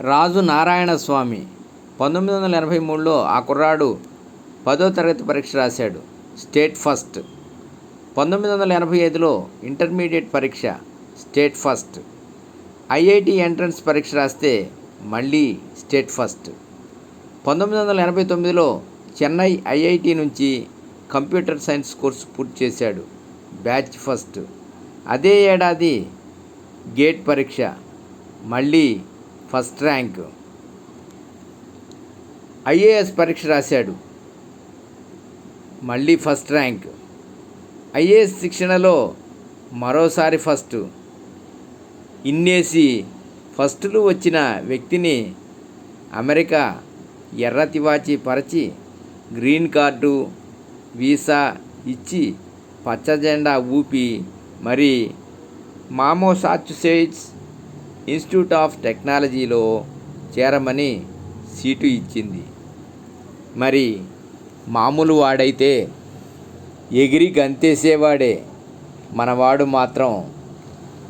రాజు నారాయణ స్వామి. పంతొమ్మిది వందల ఎనభై మూడులో ఆ కుర్రాడు పదో తరగతి పరీక్ష రాశాడు. State first. పంతొమ్మిది వందల ఎనభై ఐదులో ఇంటర్మీడియట్ పరీక్ష స్టేట్ ఫస్ట్. ఐఐటి ఎంట్రన్స్ పరీక్ష రాస్తే మళ్ళీ స్టేట్ ఫస్ట్. పంతొమ్మిది వందల ఎనభై తొమ్మిదిలో చెన్నై ఐఐటి నుంచి కంప్యూటర్ సైన్స్ కోర్సు పూర్తి చేశాడు. Batch first. అదే ఏడాది గేట్ పరీక్ష మళ్ళీ ఫస్ట్ ర్యాంక్. ఐఏఎస్ పరీక్ష రాశాడు. మళ్ళీ ఫస్ట్ ర్యాంక్. ఐఏఎస్ శిక్షణలో మరోసారి ఫస్ట్. ఇన్నేసి ఫస్టులు వచ్చిన వ్యక్తిని అమెరికా ఎర్ర తివాచి పరచి గ్రీన్ కార్డు వీసా ఇచ్చి పచ్చ జెండా ఊపి మరి మామోసాచుసేట్స్ ఇన్స్టిట్యూట్ ఆఫ్ టెక్నాలజీలో చేరమని సీటు ఇచ్చింది. మరి మామూలు వాడైతే ఎగిరి గంతేసేవాడే. మనవాడు మాత్రం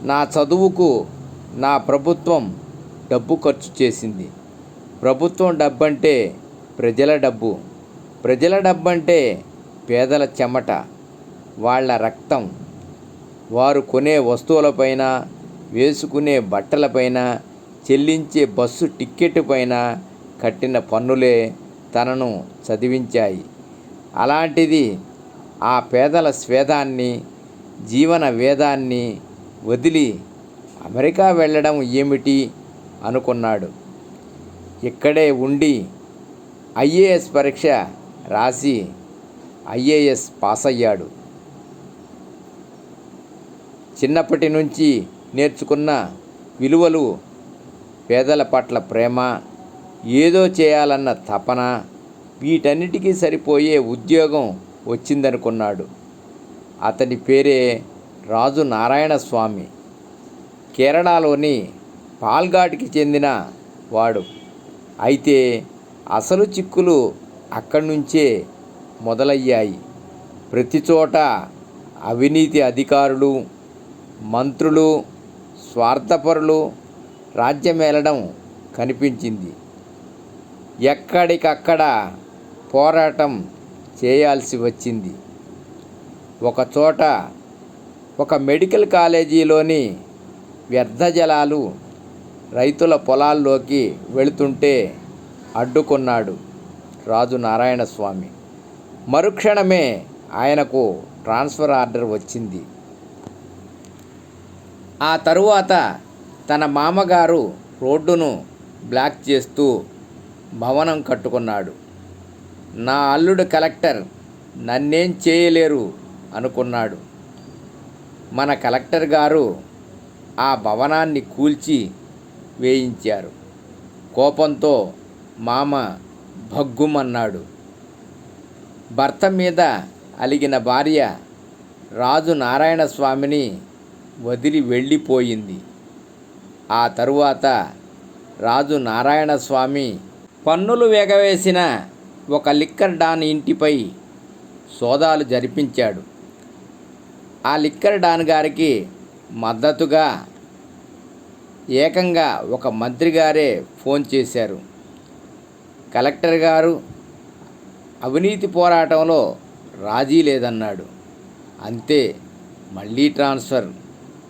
నా చదువుకు నా ప్రభుత్వం డబ్బు ఖర్చు చేసింది. ప్రభుత్వం డబ్బంటే ప్రజల డబ్బు. ప్రజల డబ్బంటే పేదల చెమట. వాళ్ళ రక్తం. వారు కొనే వస్తువులపైన వేసుకునే బట్టలపైన చెల్లించే బస్సు టిక్కెట్ పైన కట్టిన పన్నులే తనను చదివించాయి. అలాంటిది ఆ పేదల స్వేదాన్ని జీవన వేదాన్ని వదిలి అమెరికా వెళ్ళడం ఏమిటి అనుకున్నాడు. ఇక్కడే ఉండి ఐఏఎస్ పరీక్ష రాసి ఐఏఎస్ పాస్ అయ్యాడు చిన్నప్పటి నుంచి నేర్చుకున్న విలువలు పేదల పట్ల ప్రేమ ఏదో చేయాలన్న తపన వీటన్నిటికీ సరిపోయే ఉద్యోగం వచ్చిందనుకున్నాడు. అతని పేరే రాజు నారాయణ స్వామి కేరళలోని పాల్ఘాట్కి చెందిన వాడు. అయితే అసలు చిక్కులు అక్కడి నుంచే మొదలయ్యాయి. ప్రతి చోట అవినీతి అధికారులు మంత్రులు స్వార్థపరులు రాజ్యమేలడం కనిపించింది. ఎక్కడికక్కడ పోరాటం చేయాల్సి వచ్చింది. ఒకచోట ఒక మెడికల్ కాలేజీలోని వ్యర్థ జలాలు రైతుల పొలాల్లోకి వెళుతుంటే అడ్డుకున్నాడు రాజు నారాయణ స్వామి మరుక్షణమే ఆయనకు ట్రాన్స్ఫర్ ఆర్డర్ వచ్చింది. ఆ తరువాత తన మామగారు రోడ్డును బ్లాక్ చేస్తూ భవనం కట్టుకున్నాడు. నా అల్లుడు కలెక్టర్ నన్నేం చేయలేరు అనుకున్నాడు. మన కలెక్టర్ గారు ఆ భవనాన్ని కూల్చి వేయించారు. కోపంతో మామ భగ్గుమన్నాడు. భర్త మీద అలిగిన భార్య రాజు నారాయణ స్వామిని వదిలి వెళ్ళిపోయింది. ఆ తరువాత రాజు నారాయణ స్వామి పన్నులు వేగవేసిన ఒక లిక్కర్ డాన్ ఇంటిపై సోదాలు జరిపించాడు. ఆ లిక్కర్ డాన్ గారికి మద్దతుగా ఏకంగా ఒక మంత్రి గారే ఫోన్ చేశారు. కలెక్టర్ గారు అవినీతి పోరాటంలో రాజీ లేదన్నాడు. అంతే మళ్ళీ ట్రాన్స్ఫర్.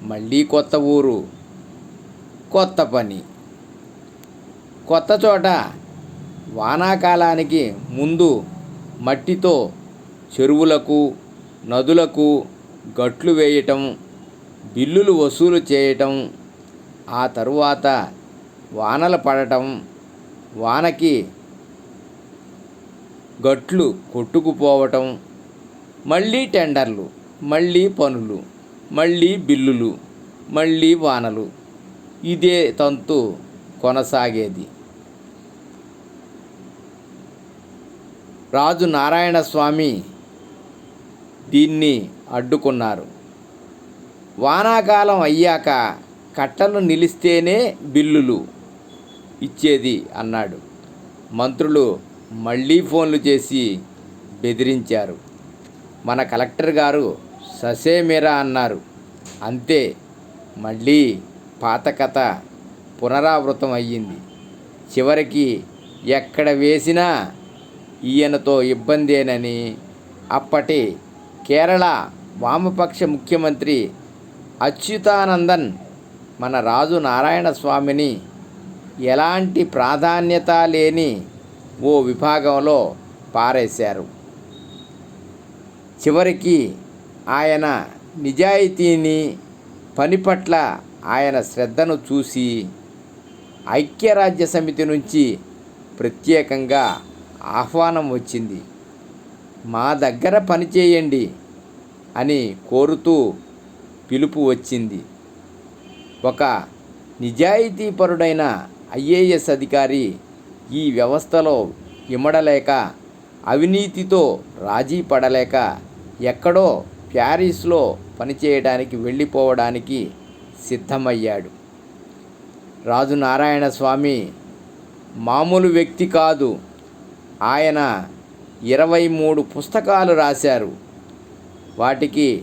మళ్ళీ కొత్త ఊరు. కొత్త పని. కొత్త చోట వానాకాలానికి ముందు మట్టితో చెరువులకు నదులకు గట్లు వేయటం బిల్లులు వసూలు చేయటం ఆ తరువాత వానలు పడటం వానకి గట్లు కొట్టుకుపోవటం మళ్ళీ టెండర్లు మళ్ళీ పనులు. మళ్ళీ బిల్లులు మళ్ళీ వానలు. ఇదే తంతు కొనసాగేది. రాజు నారాయణ స్వామి దీన్ని అడ్డుకున్నారు. వానాకాలం అయ్యాక కట్టలు నిలిస్తేనే బిల్లులు ఇచ్చేది అన్నాడు. మంత్రులు మళ్ళీ ఫోన్లు చేసి బెదిరించారు. మన కలెక్టర్ గారు ససేమిరా అన్నారు. అంతే మళ్ళీ పాత కథ పునరావృతం అయ్యింది. చివరికి ఎక్కడ వేసినా ఈయనతో ఇబ్బందేనని అప్పటి కేరళ వామపక్ష ముఖ్యమంత్రి అచ్యుతానందన్ మన రాజు నారాయణ స్వామిని ఎలాంటి ప్రాధాన్యత లేని ఓ విభాగంలో పారేశారు. చివరికి ఆయన నిజాయితీని పని పట్ల ఆయన శ్రద్ధను చూసి ఐక్యరాజ్య సమితి నుంచి ప్రత్యేకంగా ఆహ్వానం వచ్చింది. మా దగ్గర పనిచేయండి అని కోరుతూ పిలుపు వచ్చింది. ఒక నిజాయితీపరుడైన ఐఏఎస్ అధికారి ఈ వ్యవస్థలో ఇమడలేక అవినీతితో రాజీ పడలేక ఎక్కడో ప్యారిస్లో పనిచేయడానికి వెళ్ళిపోవడానికి సిద్ధమయ్యాడు. రాజు నారాయణ స్వామి మామూలు వ్యక్తి కాదు. ఆయన ఇరవై మూడు పుస్తకాలు రాశారు. వాటికి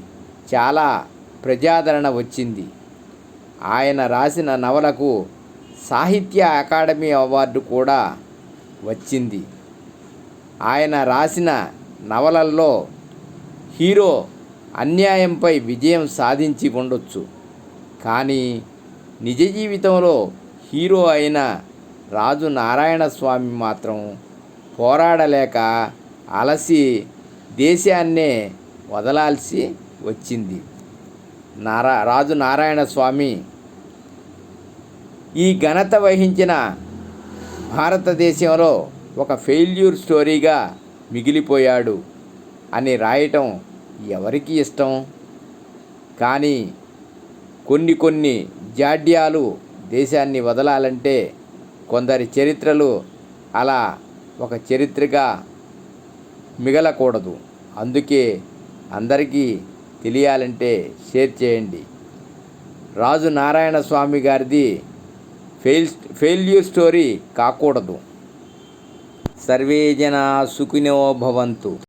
చాలా ప్రజాదరణ వచ్చింది. ఆయన రాసిన నవలకు సాహిత్య అకాడమీ అవార్డు కూడా వచ్చింది. ఆయన రాసిన నవలల్లో హీరో అన్యాయంపై విజయం సాధించి ఉండొచ్చు కానీ నిజ జీవితంలో హీరో అయిన రాజు నారాయణ స్వామి మాత్రం పోరాడలేక అలసి దేశాన్నే వదలాల్సి వచ్చింది. నారా రాజు నారాయణ స్వామి ఈ ఘనత వహించిన భారతదేశంలో ఒక ఫెయిల్యూర్ స్టోరీగా మిగిలిపోయాడు అని రాయటం ఎవరికి ఇష్టం? కానీ కొన్ని కొన్ని జాడ్యాలు దేశాన్ని వదలాలంటే కొందరి చరిత్రలు అలా ఒక చరిత్రగా మిగలకూడదు. అందుకే అందరికీ తెలియాలంటే షేర్ చేయండి. రాజు నారాయణ స్వామి గారిది ఫెయిల్ ఫెయిల్యూర్ స్టోరీ కాకూడదు. సర్వే జనా సుఖినో భవంతు.